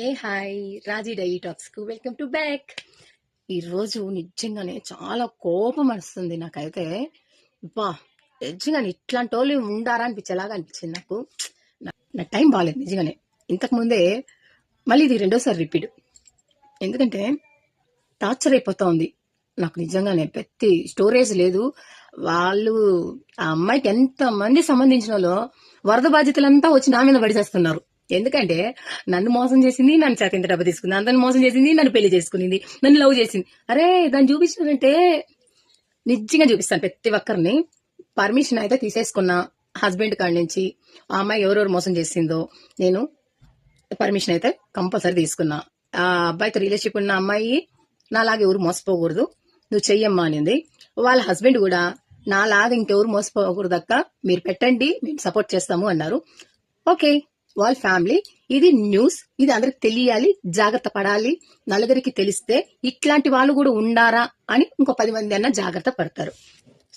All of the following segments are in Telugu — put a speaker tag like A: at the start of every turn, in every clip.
A: ఏ హాయ్ రాజీ డై టాక్స్కు వెల్కమ్ టు బ్యాక్. ఈరోజు నిజంగానే చాలా కోపం వస్తుంది నాకైతే. బా నిజంగా ఇట్లాంటి వాళ్ళు ఉండారా అనిపించేలాగా అనిపించింది నాకు. నా- నా టైం బాగాలేదు నిజంగానే. ఇంతకుముందే మళ్ళీ ఇది రెండోసారి రిపీట్. ఎందుకంటే టార్చర్ అయిపోతా ఉంది నాకు నిజంగానే ప్రతి స్టోరేజ్ లేదు. వాళ్ళు ఆ అమ్మాయికి ఎంత మంది సంబంధించిన వాళ్ళు వరద బాధ్యతలంతా వచ్చి నా మీద పడిచేస్తున్నారు ఎందుకంటే నన్ను మోసం చేసింది నన్ను చేతింత డబ్బు తీసుకుంది అందరిని మోసం చేసింది నన్ను పెళ్ళి చేసుకునింది నన్ను లవ్ చేసింది. అరే దాన్ని చూపించానంటే నిజంగా చూపిస్తాను ప్రతి ఒక్కరిని. పర్మిషన్ అయితే తీసేసుకున్నా హస్బెండ్ కాడి నుంచి ఆ అమ్మాయి ఎవరెవరు మోసం చేసిందో నేను పర్మిషన్ అయితే కంపల్సరీ తీసుకున్నా. ఆ అబ్బాయితో రిలేషన్షిప్ ఉన్న అమ్మాయి నాలాగా ఎవరు మోసపోకూడదు నువ్వు చెయ్యమ్మా అనింది. వాళ్ళ హస్బెండ్ కూడా నాలాగా ఇంకెవరు మోసపోకూడదు అక్క మీరు పెట్టండి మేము సపోర్ట్ చేస్తాము అన్నారు. ఓకే. వాళ్ళ ఫ్యామిలీ. ఇది న్యూస్. ఇది అందరికి తెలియాలి జాగ్రత్త పడాలి. నలుగురికి తెలిస్తే ఇట్లాంటి వాళ్ళు కూడా ఉండారా అని ఇంకో పది మంది అన్న జాగ్రత్త పడతారు.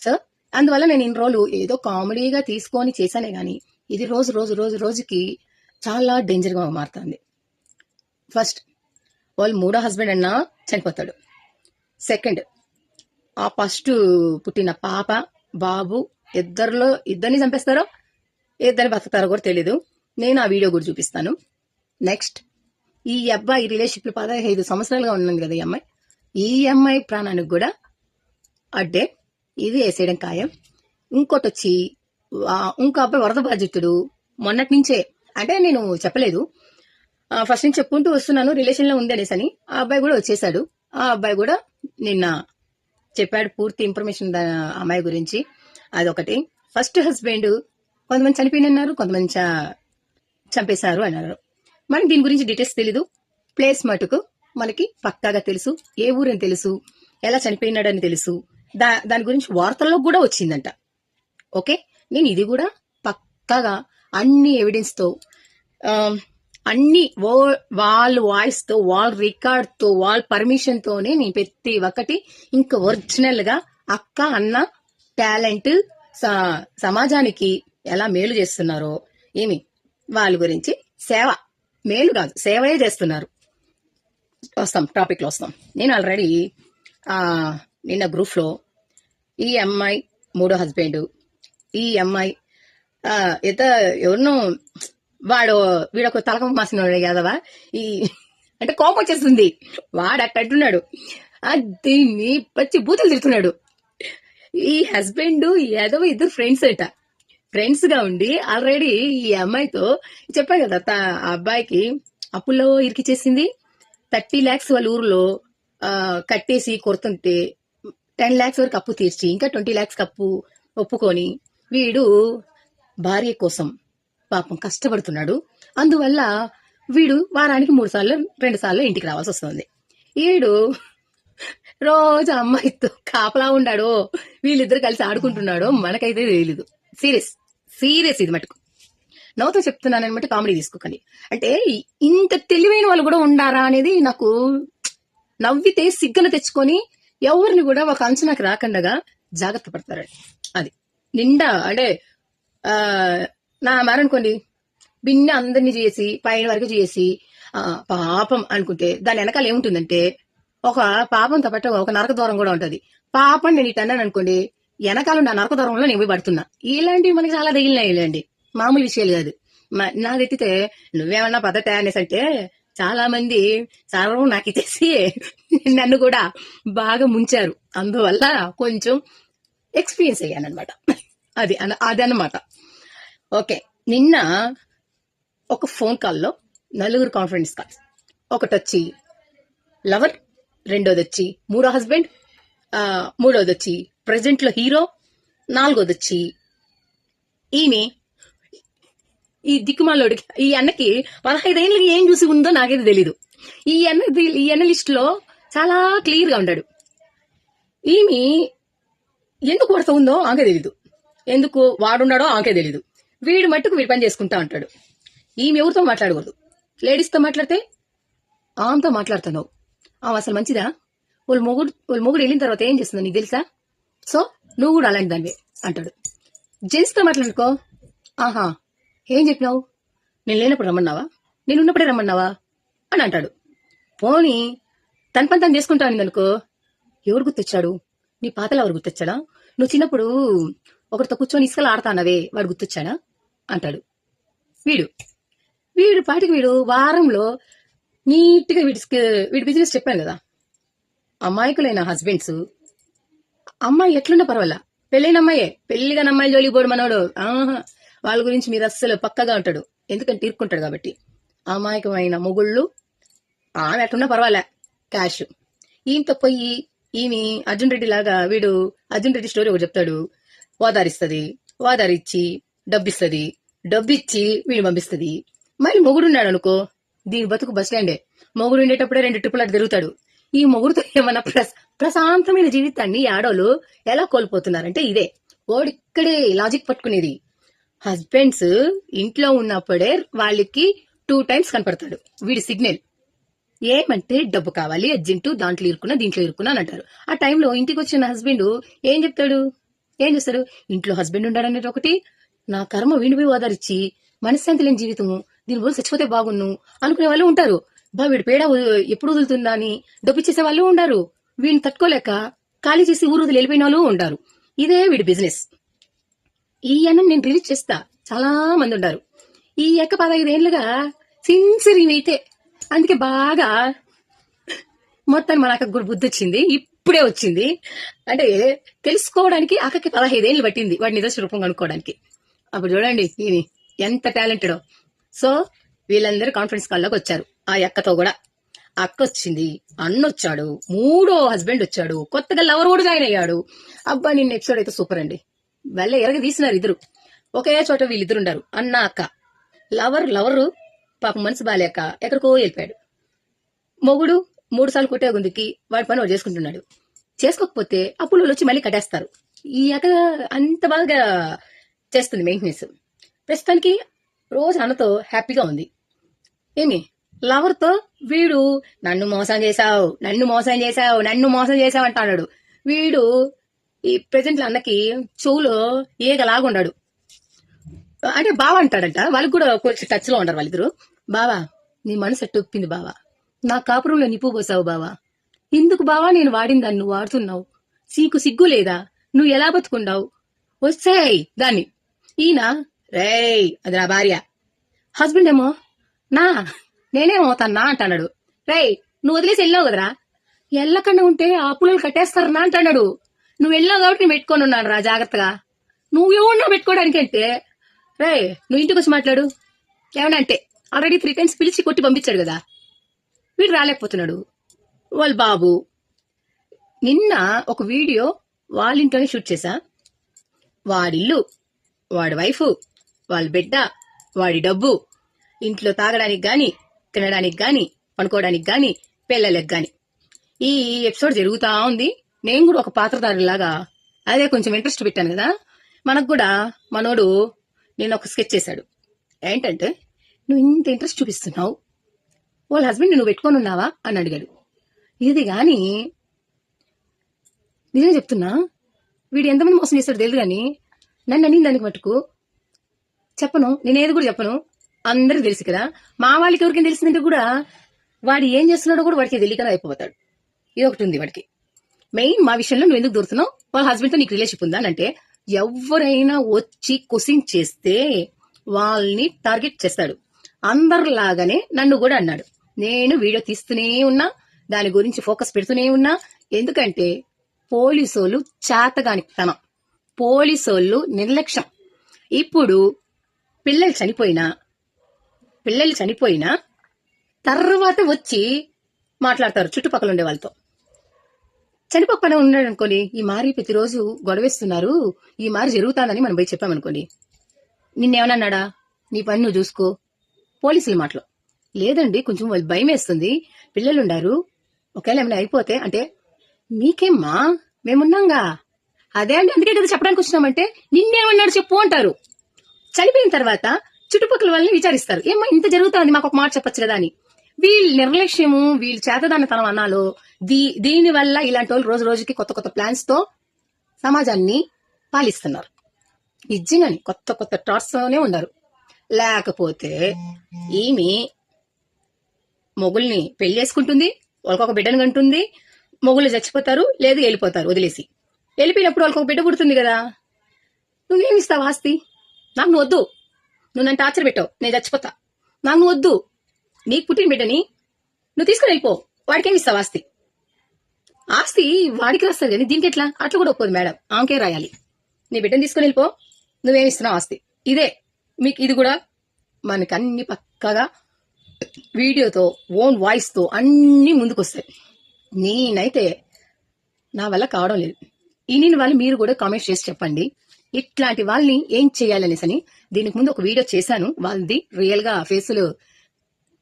A: సో అందువల్ల నేను ఇన్ని రోజులు ఏదో కామెడీగా తీసుకొని చేశానే కానీ ఇది రోజు రోజు రోజు రోజుకి చాలా డేంజర్గా మారుతుంది. ఫస్ట్ వాళ్ళు మూడో హస్బెండ్ అన్నా చనిపోతాడు. సెకండ్ ఆ ఫస్ట్ పుట్టిన పాప బాబు ఇద్దరిలో ఇద్దరిని చంపేస్తారో ఇద్దరిని బతుకుతారో కూడా తెలీదు. నేను ఆ వీడియో కూడా చూపిస్తాను. నెక్స్ట్ ఈ అబ్బాయి రిలేషన్షిప్ పదహైదు సంవత్సరాలుగా ఉన్నది కదా ఈ అమ్మాయి. ఈ అమ్మాయి ప్రాణానికి కూడా అడ్డే ఇది వేసేయడం ఖాయం. ఇంకోటి వచ్చి ఇంకో అబ్బాయి వరద బాధితుడు. మొన్నటి నుంచే అంటే నేను చెప్పలేదు. ఫస్ట్ నుంచి చెప్పుకుంటూ వస్తున్నాను రిలేషన్లో ఉంది అనేసి అని ఆ అబ్బాయి కూడా వచ్చేసాడు. ఆ అబ్బాయి కూడా నిన్న చెప్పాడు పూర్తి ఇన్ఫర్మేషన్ అమ్మాయి గురించి. అదొకటి. ఫస్ట్ హస్బెండ్ కొంతమంది చనిపోయినన్నారు కొంతమంది చంపేశారు అన్నారు. మనకి దీని గురించి డీటెయిల్స్ తెలీదు. ప్లేస్ మటుకు మనకి పక్కాగా తెలుసు. ఏ ఊరని తెలుసు. ఎలా చనిపోయినాడని తెలుసు. దా దాని గురించి వార్తల్లో కూడా వచ్చిందంట. ఓకే నేను ఇది కూడా పక్కాగా అన్ని ఎవిడెన్స్తో అన్ని వాళ్ళ వాయిస్తో వాళ్ళ రికార్డ్తో వాళ్ళ పర్మిషన్తోనే నేను ప్రతి ఒక్కటి ఇంకా ఒరిజినల్గా అక్క అన్న టాలెంట్ స- సమాజానికి ఎలా మేలు చేస్తున్నారో ఏమి? వాళ్ళ గురించి సేవ మేలు కాదు సేవే చేస్తున్నారు. వస్తాం టాపిక్లో వస్తాం. నేను ఆల్రెడీ నిన్న గ్రూప్లో ఈ అమ్మాయి మూడో హస్బెండ్ ఈ అమ్మాయి ఇత ఎవరినో వాడు వీడొక తలక మాసినోడు కదవా ఈ అంటే కోపం వచ్చేస్తుంది. వాడు అట్టట్టున్నాడు దీన్ని పచ్చి బూతులు తిరుగుతున్నాడు ఈ హస్బెండ్ ఏదో ఇద్దరు ఫ్రెండ్స్ అట. ఫ్రెండ్స్గా ఉండి ఆల్రెడీ ఈ అమ్మాయితో చెప్పా కదా తా- ఆ అబ్బాయికి అప్పుల్లో ఇరికిచ్చేసింది. థర్టీ ల్యాక్స్ వాళ్ళ ఊర్లో కట్టేసి కొడుతుంటే టెన్ ల్యాక్స్ వరకు అప్పు తీర్చి ఇంకా ట్వంటీ ల్యాక్స్ అప్పు ఒప్పుకొని వీడు భార్య కోసం పాపం కష్టపడుతున్నాడు. అందువల్ల వీడు వారానికి మూడు సార్లు రెండు సార్లు ఇంటికి రావాల్సి వస్తుంది. వీడు రోజు అమ్మాయితో కాపలా ఉన్నాడో వీళ్ళిద్దరు కలిసి ఆడుకుంటున్నాడో మనకైతే తెలియదు సీరియస్. సీరియస్ ఇది మటుకు. నవ్వుతో చెప్తున్నాను అనమాట కామెడీ తీసుకోకండి. అంటే ఇంత తెలివైన వాళ్ళు కూడా ఉండారా అనేది నాకు నవ్వితే సిగ్గన తెచ్చుకొని ఎవరిని కూడా ఒక అంచనాకి రాకుండా జాగ్రత్త పడతారండి అది నిండా అంటే ఆ నా మారనుకోండి బిన్న అందరినీ చేసి పైన వరకు చేసి ఆ, పాపం అనుకుంటే దాని వెనకాల ఏముంటుందంటే ఒక పాపంతో పాటు ఒక నరక దూరం కూడా ఉంటది. పాపం నేను ఇటు అన్నాను అనుకోండి వెనకాల నా నరక దూరంలో నేను పడుతున్నా. ఇలాంటివి మనకి చాలా తగిలినాయి ఇలాంటి మామూలు విషయాలు కాదు. నాదెత్తితే నువ్వేమన్నా పద్ధతి అనేసి అంటే చాలా మంది సర్వం నాకు ఇచ్చేసి నన్ను కూడా బాగా ముంచారు. అందువల్ల కొంచెం ఎక్స్పీరియన్స్ అయ్యాను అనమాట అది అన- అది అన్నమాట ఓకే. నిన్న ఒక ఫోన్ కాల్లో నలుగురు కాన్ఫరెన్స్ కాల్స్ ఒకటి వచ్చి లవర్ రెండోది వచ్చి మూడో హస్బెండ్ మూడోది వచ్చి ప్రజెంట్లో హీరో నాలుగోది వచ్చి ఈమె. ఈ దిక్కుమాలోడికి ఈ అన్నకి పదహైదేళ్ళకి ఏం చూసి ఉందో నాకైతే తెలీదు. ఈ అన్న ఈ అన్న లిస్టులో చాలా క్లియర్గా ఉన్నాడు ఈమె ఎందుకు కొడతా ఉందో ఆకే తెలీదు. ఎందుకు వాడున్నాడో ఆకే తెలీదు. వీడు మట్టుకు వీడి పని చేసుకుంటా ఉంటాడు. ఈమె ఎవరితో మాట్లాడకూడదు. లేడీస్తో మాట్లాడితే ఆమెతో మాట్లాడుతున్నావు. ఆమె అసలు మంచిదా? వాళ్ళ మొగుడు వాళ్ళ మొగుడు వెళ్ళిన తర్వాత ఏం చేస్తుందో నీకు తెలుసా? సో నువ్వు కూడా అలాంటి దానివే అంటాడు. జెంట్స్తో మాట్లాడుకో. ఆహా ఏం చెప్పినావు? నేను లేనప్పుడు రమ్మన్నావా? నేను ఉన్నప్పుడే రమ్మన్నావా? అని అంటాడు. పోని తన పని తను చేసుకుంటాను అనుకో. ఎవరు గుర్తొచ్చాడు? నీ పాతలు ఎవరు గుర్తొచ్చాడా? నువ్వు చిన్నప్పుడు ఒకరితో కూర్చొని ఇసుకలు ఆడతానవే వాడు గుర్తొచ్చాడా? అంటాడు. వీడు. వీడు పాటికి వీడు వారంలో నీట్గా వీడి వీడి బిజినెస్ చెప్పాను కదా. అమాయకులైన హస్బెండ్స్ అమ్మాయి ఎట్లున్నా పర్వాలా? పెళ్ళైన అమ్మాయే పెళ్ళిగా అమ్మాయి జోలికి పోడు మనోడు. ఆహా వాళ్ళ గురించి మీరు అస్సలు పక్కగా ఉంటాడు. ఎందుకంటే ఇరుక్కుంటాడు కాబట్టి. అమాయకమైన మొగుళ్ళు ఆమె ఎట్లున్నా పర్వాలే? క్యాష్. ఈయనతో పోయి ఈమె అర్జున్ రెడ్డి లాగా వీడు అర్జున్ రెడ్డి స్టోరీ ఒకటి చెప్తాడు. ఓదారిస్తుంది ఓదారిచ్చి డబ్బిస్తుంది. డబ్బిచ్చి వీడు పంపిస్తుంది. మళ్ళీ మొగుడు ఉన్నాడు అనుకో దీని బతుకు బస్ స్టాండే. మొగుడు ఉండేటప్పుడే రెండు ట్రిపుల్ అటు తిరుగుతాడు. ఈ మొగుడుతో ఏమన్నా ప్రశ ప్రశాంతమైన జీవితాన్ని ఆడోళ్ళు ఎలా కోల్పోతున్నారంటే ఇదే. ఓడిక్కడే లాజిక్ పట్టుకునేది. హస్బెండ్స్ ఇంట్లో ఉన్నప్పుడే వాళ్ళకి టూ టైమ్స్ కనపడతాడు. వీడి సిగ్నల్. ఏమంటే డబ్బు కావాలి అర్జెంటు దాంట్లో ఇరుక్కున్నా దీంట్లో ఇరుక్కున్నా అని అంటారు. ఆ టైంలో ఇంటికి వచ్చిన హస్బెండ్ ఏం చెప్తాడు? ఏం చేస్తాడు? ఇంట్లో హస్బెండ్ ఉండాలనేది ఒకటి నా కర్మ వీడిని ఓదారిచ్చి మనశ్శాంతి లేని జీవితము దీని బదులు చచ్చిపోతే బాగున్ను అనుకునే వాళ్ళు ఉంటారు. బా వీడి పేడ ఎప్పుడు వదులుతుందా అని డబ్బిచ్చేసే వాళ్ళు ఉండారు. వీడిని తట్టుకోలేక ఖాళీ చేసి ఊరు వదిలి వెళ్ళిపోయిన వాళ్ళు ఉంటారు ఇదే వీడి బిజినెస్. ఈ అన్నం నేను రిలీజ్ చేస్తా. చాలా మంది ఉన్నారు ఈ యొక్క పదహైదేళ్ళుగా సిన్సియర్ అయితే అందుకే బాగా మొత్తం మన అక్కకు కూడా బుద్ధి వచ్చింది. ఇప్పుడే వచ్చింది. అంటే తెలుసుకోవడానికి అక్కకి పదహైదేళ్ళు పట్టింది వాడి నిదర్శ రూపం కనుక్కోవడానికి. అప్పుడు చూడండి ఈయన ఎంత టాలెంటెడో. సో వీళ్ళందరూ కాన్ఫరెన్స్ కాల్లోకి వచ్చారు. ఆ అక్కతో కూడా. అక్క వచ్చింది అన్న వచ్చాడు మూడో హస్బెండ్ వచ్చాడు. కొత్తగా లవర్ కూడా జాయిన్ అయ్యాడు. అబ్బా నిన్న ఎపిసోడ్ అయితే సూపర్ అండి. వెళ్ళ ఎరగ తీసినారు ఇద్దరు. ఒకే చోట వీళ్ళిద్దరు ఉండారు. అన్న అక్క. లవర్ లవరు పాప మనసు బాలేక ఎక్కడికో వెళ్ళిపోయాడు. మొగుడు మూడు సార్లు కొట్టే గుందికి వాడి పని వాడు చేసుకుంటున్నాడు. చేసుకోకపోతే అప్పులు వచ్చి మళ్ళీ కట్టేస్తారు. ఈ అక్క అంత బాగా చేస్తుంది మెయింటెనెన్స్ ప్రస్తుతానికి రోజు అన్నతో హ్యాపీగా ఉంది. ఏమి లవర్తో? వీడు నన్ను మోసం చేశావు నన్ను మోసం చేశావు నన్ను మోసం చేశావు అంటాడు వీడు ఈ ప్రజెంట్ అన్నకి చెవులో ఏగలాగుండాడు. అంటే బావ అంటాడంట వాళ్ళకి కూడా కొంచెం టచ్లో ఉంటారు వాళ్ళిద్దరు. బావా నీ మనసు ఎట్టు ఒప్పింది బావా? నా కాపురంలో నిప్పు పోసావు బావా? ఎందుకు బావా నేను వాడిన దాన్ని నువ్వు వాడుతున్నావు? సీకు సిగ్గు లేదా? నువ్వు ఎలా బతుకున్నావు వచ్చాయి దాన్ని. ఈయన రేయ్ అది నా భార్య. హస్బెండ్ ఏమో నా నేనేమవుతానా అంటున్నాడు రై నువ్వు వదిలేసి వెళ్ళావు కదరా? ఎల్లకుండా ఉంటే ఆ పుల్లలు కట్టేస్తారనా అంటున్నాడు నువ్వు వెళ్ళావు కాబట్టి నేను పెట్టుకొని ఉన్నాను రా జాగ్రత్తగా. నువ్వు ఎవరినో పెట్టుకోవడానికి అంటే రే నువ్వు ఇంటికి వచ్చి మాట్లాడు. ఏమన్నా అంటే ఆల్రెడీ త్రీ టైమ్స్ పిలిచి కొట్టి పంపించాడు కదా. వీడు రాలేకపోతున్నాడు. వాళ్ళ బాబు నిన్న ఒక వీడియో వాళ్ళ ఇంట్లోనే షూట్ చేశా. వాడిల్లు వాడి వైఫ్ వాళ్ళ బిడ్డ వాడి డబ్బు ఇంట్లో తాగడానికి గాని తినడానికి గాని పనుకోవడానికి గాని పిల్లలకు గాని. ఈ ఎపిసోడ్ జరుగుతా ఉంది. నేను కూడా ఒక పాత్రధారిలాగా అదే కొంచెం ఇంట్రెస్ట్ పెట్టాను కదా. మనకు కూడా మనోడు నేను ఒక స్కెచ్ చేశాడు. ఏంటంటే నువ్వు ఇంత ఇంట్రెస్ట్ చూపిస్తున్నావు. వాళ్ళ హస్బెండ్ నువ్వు పెట్టుకొని ఉన్నావా? అని అడిగాడు. ఇది కానీ నిజం చెప్తున్నా. వీడు ఎంతమంది మోసం చేస్తాడు తెలియదు కానీ నన్ను అని దానికి మటుకు చెప్పను. నేనేది కూడా చెప్పను. అందరికి తెలుసు కదా. మా వాళ్ళకి ఎవరికైనా తెలిసిందంటే కూడా వాడు ఏం చేస్తున్నాడో కూడా వాడికి తెలియకనే అయిపోతాడు. ఇది ఒకటి ఉంది వాడికి. మెయిన్ మా విషయంలో నువ్వు ఎందుకు దొరుకుతున్నావు వాళ్ళ హస్బెండ్తో నీకు రిలేషన్ ఉందా అని అంటే ఎవరైనా వచ్చి క్వశ్చన్ చేస్తే వాళ్ళని టార్గెట్ చేస్తాడు. అందరిలాగానే నన్ను కూడా అన్నాడు. నేను వీడియో తీస్తూనే ఉన్నా దాని గురించి ఫోకస్ పెడుతూనే ఉన్నా. ఎందుకంటే పోలీసోళ్ళు చేతగానితనం పోలీసోళ్ళు నిర్లక్ష్యం. ఇప్పుడు పిల్లలు చనిపోయినా పిల్లలు చనిపోయినా తర్వాత వచ్చి మాట్లాడతారు చుట్టుపక్కల ఉండే వాళ్ళతో. చనిపోకుండా ఉన్నాడు అనుకోని ఈ మారి ప్రతిరోజు గొడవేస్తున్నారు. ఈ మారి జరుగుతాదని మనం పోయి చెప్పామనుకోండి నిన్నేమన్నాడా నీ పని నువ్వు చూసుకో. పోలీసుల మాటలో. లేదండి కొంచెం వాళ్ళు భయం వేస్తుంది. పిల్లలుండారు. ఒకవేళ ఏమైనా అయిపోతే అంటే నీకేమ్మా? మేమున్నాంగా. అదే అండి అందుకే కదా చెప్పడానికి వచ్చినామంటే నిన్నేమన్నాడు చెప్పు అంటారు. చనిపోయిన తర్వాత చుట్టుపక్కల వాళ్ళని విచారిస్తారు. ఏమో ఇంత జరుగుతుంది మాకు ఒక మాట చెప్పచ్చు కదా అని. వీళ్ళ నిర్లక్ష్యము వీళ్ళ చేతదానితనం అన్నాలో దీ దీని వల్ల ఇలాంటి వాళ్ళు రోజు రోజుకి కొత్త కొత్త ప్లాన్స్తో సమాజాన్ని పాలిస్తున్నారు. నిజంగాని కొత్త కొత్త టాట్స్తోనే ఉన్నారు. లేకపోతే ఈమె మొగుల్ని పెళ్ళి చేసుకుంటుంది వాళ్ళకొక బిడ్డను కంటుంది మొగుళ్ళు చచ్చిపోతారు లేదు వెళ్ళిపోతారు వదిలేసి. వెళ్ళిపోయినప్పుడు వాళ్ళకొక బిడ్డ పుడుతుంది కదా. నువ్వేమిస్తావు ఆస్తి? నాకు నువ్వు వద్దు. నువ్వు నన్ను టార్చర్ పెట్టావు. నేను చచ్చిపోతా. నాకు నువ్వు వద్దు. నీకు పుట్టిన బిడ్డని నువ్వు తీసుకుని వెళ్ళిపో. వాడికేమి ఇస్తావు ఆస్తి? ఆస్తి వాడికి వస్తుంది కానీ దీనికి ఎట్లా? అట్లా కూడా ఒప్పుకోదు మేడం. ఆమెకే రాయాలి. నీ బిడ్డని తీసుకుని వెళ్ళిపో. నువ్వేమి ఇస్తున్నావు ఆస్తి? ఇదే. మీకు ఇది కూడా మనకి అన్ని పక్కగా వీడియోతో ఓన్ వాయిస్తో అన్ని ముందుకొస్తాయి. నేనైతే నా వల్ల కావడం లేదు. ఇన్ని వాళ్ళు మీరు కూడా కామెంట్స్ చేసి చెప్పండి. ఇట్లాంటి వాళ్ళని ఏం చేయాలనేసి అని దీనికి ముందు ఒక వీడియో చేశాను. వాళ్ళది రియల్గా ఫేసులు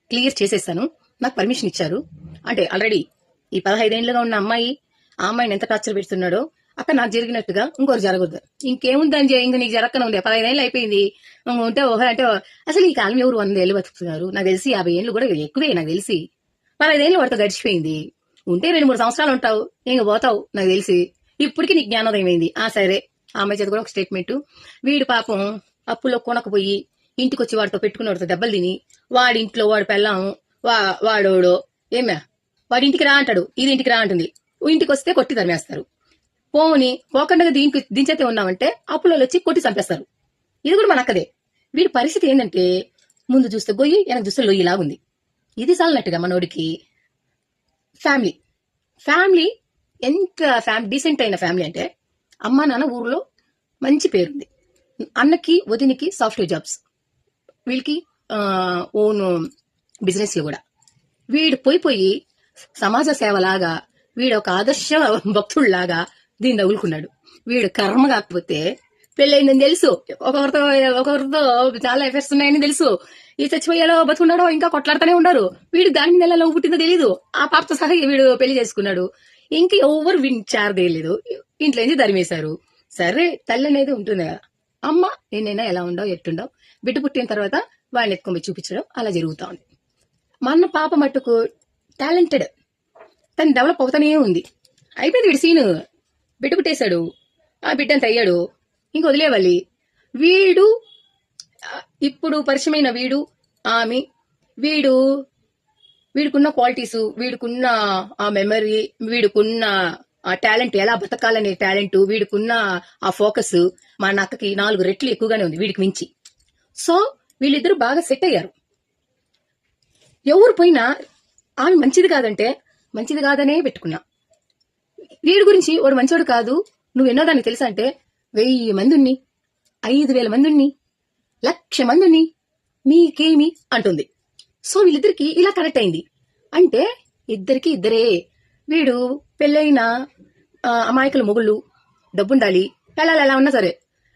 A: క్లియర్ చేసేసాను నాకు పర్మిషన్ ఇచ్చారు. అంటే ఆల్రెడీ ఈ పదహైదేళ్ళుగా ఉన్న అమ్మాయి ఆ అమ్మాయిని ఎంత టార్చర్ పెడుతున్నాడో అక్కడ నాకు జరిగినట్టుగా ఇంకోరు జరగదు. ఇంకేముంది అని ఇంక నీకు జరగకనే ఉంది. పదహైదేళ్ళు అయిపోయింది. ఉంటే ఓహో అంటే అసలు ఈ కాలం ఎవరు వంద ఏళ్ళు బతుకుతున్నారు? నాకు తెలిసి యాభై ఏళ్ళు కూడా ఎక్కువే నాకు తెలిసి. పదహైదేళ్ళు వాడితో గడిచిపోయింది. ఉంటే రెండు మూడు సంవత్సరాలు ఉంటావు. ఇంక పోతావు నాకు తెలిసి. ఇప్పటికి నీకు జ్ఞానోదయం అయింది. ఆ సరే. ఆ అమ్మాయి చేత కూడా ఒక స్టేట్మెంట్ వీడు పాపం అప్పులో కొనకపోయి వాడితో పెట్టుకుని వాడితో దెబ్బలు తిని వాడి ఇంట్లో వాడు పెళ్ళాము వా వాడోడో ఏమ్యా? వాడి ఇంటికి రా అంటాడు ఇది ఇంటికి రా అంటుంది. ఇంటికి వస్తే కొట్టి తరిమేస్తారు. పోని పోకుండా దీనికి దించేతే ఉన్నామంటే అప్పులో వచ్చి కొట్టి చంపేస్తారు. ఇది కూడా మన అక్కదే వీడి పరిస్థితి ఏంటంటే ముందు చూస్తే గొయ్యి వెనక చూస్తే లొయ్యి లాగుంది. ఇది చాలనట్టుగా మనోడికి ఫ్యామిలీ. ఫ్యామిలీ ఎంత ఫ్యామిలీ డీసెంట్ అయిన ఫ్యామిలీ అంటే అమ్మా నాన్న ఊర్లో మంచి పేరుంది. అన్నకి వదినికి సాఫ్ట్వేర్ జాబ్స్. వీళ్ళకి ఓన్ బిజినెస్ కూడా. వీడు పోయి పోయి సమాజ సేవలాగా వీడు ఒక ఆదర్శ భక్తుడిలాగా దీన్ని తగులుకున్నాడు. వీడు కర్మ కాకపోతే పెళ్ళయిందని తెలుసు. ఒకరితో ఒకరితో చాలా ఎఫెక్ట్స్ ఉన్నాయని తెలుసు. ఈ చచ్చిపోయాడో బతుకున్నాడో ఇంకా కొట్లాడుతూనే ఉన్నారు వీడు దాని నెల ఎలా పుట్టిందో తెలియదు ఆ పాపతో సహా వీడు పెళ్ళి చేసుకున్నాడు. ఇంక ఎవరు వీడిని చారదేయలేదు ఇంట్లో నుంచి దరిమేశారు సరే తల్లి అనేది ఉంటుంది కదా. అమ్మ నేనైనా ఎలా ఉండవు ఎట్టుండవు? బిడ్డ పుట్టిన తర్వాత వాడిని ఎత్తుకొని చూపించడం అలా జరుగుతూ ఉంది. మా అన్న పాప మట్టుకు టాలెంటెడ్. తను డెవలప్ అవుతానే ఉంది. అయిపోయింది వీడి సీను. బిడ్డ పుట్టేశాడు. ఆ బిడ్డ అంత అయ్యాడు. ఇంక వదిలేవాలి. వీడు ఇప్పుడు పరిచయమైన వీడు ఆమె వీడు వీడికున్న క్వాలిటీస్ వీడికున్న ఆ మెమరీ వీడికున్న ఆ టాలెంట్ ఎలా బతకాలనే టాలెంట్ వీడికున్న ఆ ఫోకస్ మా నక్కకి నాలుగు రెట్లు ఎక్కువగానే ఉంది వీడికి మించి. సో వీళ్ళిద్దరు బాగా సెట్ అయ్యారు. ఎవరు పోయినా ఆమె మంచిది కాదంటే మంచిది కాదనే పెట్టుకున్నా. వీడి గురించి వాడు మంచోడు కాదు. నువ్వు ఎన్నో దాన్ని తెలుసా అంటే వెయ్యి మంది ఉన్ని ఐదు వేల మంది ఉన్ని లక్ష మంది ఉన్ని మీకేమి అంటుంది. సో వీళ్ళిద్దరికి ఇలా కనెక్ట్ అయింది. అంటే ఇద్దరికి ఇద్దరే. వీడు పెళ్ళైన అమాయకుల మొగుళ్ళు డబ్బుండాలి పిల్లలు ఎలా ఉన్నా సరే.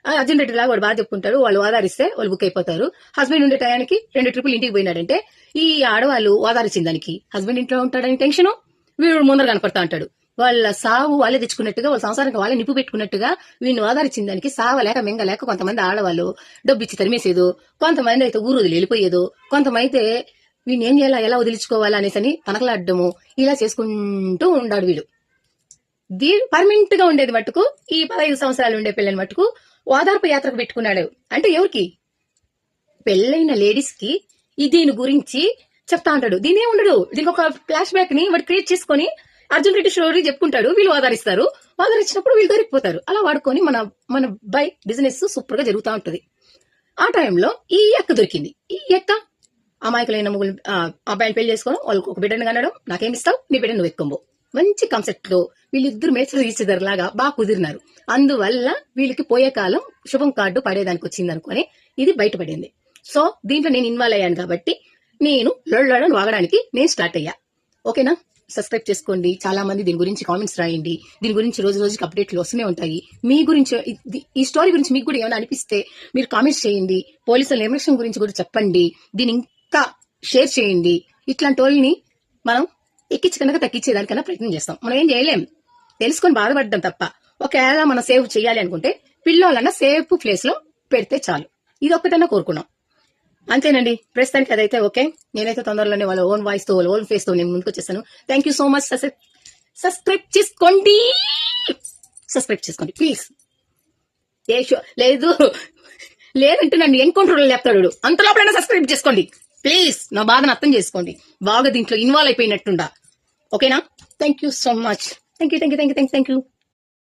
A: ఆ, అర్జున్ రెడ్డి లాగా వాడు బాగా చెప్పుకుంటాడు వాళ్ళు ఆధారిస్తే వాళ్ళు బుక్ అయిపోతారు. హస్బెండ్ ఉండే టయానికి రెండు ట్రిపుల్ ఇంటికి పోయినాడంటే ఈ ఆడవాళ్ళు ఆధారించిన దానికి. హస్బెండ్ ఇంట్లో ఉంటాడని టెన్షన్ వీడు ముందర కనపడతా ఉంటాడు. వాళ్ళ సావు వాళ్ళే తెచ్చుకున్నట్టుగా వాళ్ళ సంసారానికి వాళ్ళే నిప్పు పెట్టుకున్నట్టుగా వీడిని ఆధారించిన దానికి. సావలేక మెంగలేక కొంతమంది ఆడవాళ్ళు డబ్బు ఇచ్చి తరిమేసేదో కొంతమంది అయితే ఊరు వదిలి వెళ్ళిపోయేదో కొంతమంది వీడిని ఏం చేయాలా? ఎలా వదిలించుకోవాలా అనేసి అని తనకలాడము ఇలా చేసుకుంటూ ఉండాడు వీడు. దీని పర్మనెంట్గా ఉండేది మట్టుకు ఈ పదహైదు సంవత్సరాలు ఉండే పిల్లని మట్టుకు ఓదార్పు యాత్రకు పెట్టుకున్నాడు. అంటే ఎవరికి? పెళ్ళైన లేడీస్కి దీని గురించి చెప్తా ఉంటాడు. దీనే ఉండడు? దీనికి ఒక ఫ్లాష్ బ్యాక్ని వాడు క్రియేట్ చేసుకొని అర్జున్ రెడ్డి స్టోరీ చెప్పుకుంటాడు. వీళ్ళు ఆధారిస్తారు ఆధారించినప్పుడు వీళ్ళు దొరికిపోతారు. అలా వాడుకొని మన మన బై బిజినెస్ సూపర్గా జరుగుతూ ఉంటది. ఆ టైంలో ఈ ఎక్క దొరికింది. ఈ ఎక్క అమాయకులైన ముగ్గురు అబ్బాయిని పెళ్ళి చేసుకోవడం వాళ్ళకి ఒక బిడ్డను కనడం నాకేమి ఇస్తావు? నీ బిడ్డను నువ్వు ఎక్కంబో మంచి కాన్సెప్ట్లో వీళ్ళిద్దరు మేచర్ ఈచర్ లాగా బాగా కుదిరినారు. అందువల్ల వీళ్ళకి పోయే కాలం శుభం కార్డు పడేదానికి వచ్చింది అనుకొని ఇది బయటపడింది. సో దీంట్లో నేను ఇన్వాల్వ్ అయ్యాను కాబట్టి నేను లొడని వాగడానికి నేను స్టార్ట్ అయ్యా. ఓకేనా? సబ్స్క్రైబ్ చేసుకోండి. చాలా మంది దీని గురించి కామెంట్స్ రాయండి. దీని గురించి రోజు రోజుకి అప్డేట్లు వస్తూనే ఉంటాయి. మీ గురించి ఈ స్టోరీ గురించి మీకు కూడా ఏమైనా అనిపిస్తే మీరు కామెంట్స్ చేయండి. పోలీసుల నిర్లక్ష్యం గురించి కూడా చెప్పండి. దీని ఇంకా షేర్ చేయండి. ఇట్లాంటి వాళ్ళని మనం ఎక్కించకుండా తగ్గించేదానికన్నా ప్రయత్నం చేస్తాం. మనం ఏం చేయలేం. తెలుసుకొని బాధపడ్డం తప్ప. ఒకవేళ మనం సేవ్ చేయాలి అనుకుంటే పిల్లోలన్నా సేఫ్ ప్లేస్లో పెడితే చాలు. ఇది ఒక్కటన్నా కోరుకున్నాం. అంతేనండి. ప్రస్తుతానికి అదైతే ఓకే. నేనైతే తొందరలోనే వాళ్ళ ఓన్ వాయిస్తో వాళ్ళ ఓన్ ఫేస్తో నేను ముందుకు వచ్చేస్తాను. Thank you so much subscribe చేసుకోండి. సబ్స్క్రైబ్ చేసుకోండి. ప్లీజ్ ఏ షో లేదు. లేదంటే నన్ను ఎన్కౌంటర్ లేపుతాడు అంత లోపలైనా సబ్స్క్రైబ్ చేసుకోండి. ప్లీజ్ నా బాధను అర్థం చేసుకోండి. బాగా దీంట్లో ఇన్వాల్వ్ అయిపోయినట్టుండా. ఓకేనా? Thank you so much thank you thank you thank you thank you